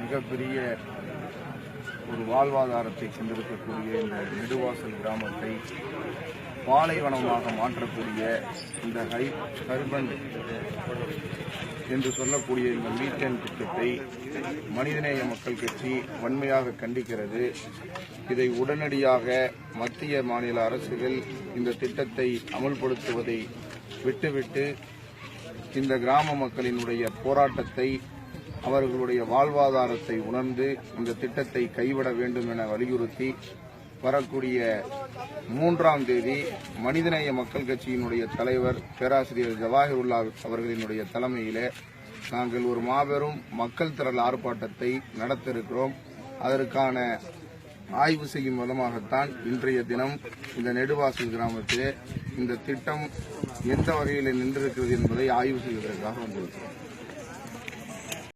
மிகப்பெரிய ஒரு வாழ்வாதாரத்தை கொண்டிருக்கக்கூடிய இந்த நெடுவாசல் கிராமத்தை பாலைவனமாக மாற்றக்கூடிய இந்த ஹை ஹர்பன் என்று சொல்லக்கூடிய இந்த மீத்தேன் திட்டத்தை மனிதநேய மக்கள் கட்சி வன்மையாக கண்டிக்கிறது. இதை உடனடியாக மத்திய மாநில அரசுகள் இந்த திட்டத்தை அமல்படுத்துவதை விட்டுவிட்டு இந்த கிராம மக்களினுடைய போராட்டத்தை அவர்களுடைய வாழ்வாதாரத்தை உணர்ந்து இந்த திட்டத்தை கைவிட வேண்டும் என வலியுறுத்தி வரக்கூடிய மூன்றாம் தேதி மனிதநேய மக்கள் கட்சியினுடைய தலைவர் பேராசிரியர் ஜவாஹிருல்லா அவர்களினுடைய தலைமையிலே நாங்கள் ஒரு மாபெரும் மக்கள் திரள் ஆர்ப்பாட்டத்தை நடத்த இருக்கிறோம் அதற்கான ஆய்வு செய்யும் விதமாகத்தான் இன்றைய தினம் இந்த நெடுவாசல் கிராமத்திலே இந்த திட்டம் எந்த வகையில் நின்றிருக்கிறது என்பதை ஆய்வு செய்வதற்காக வந்திருக்கிறோம்.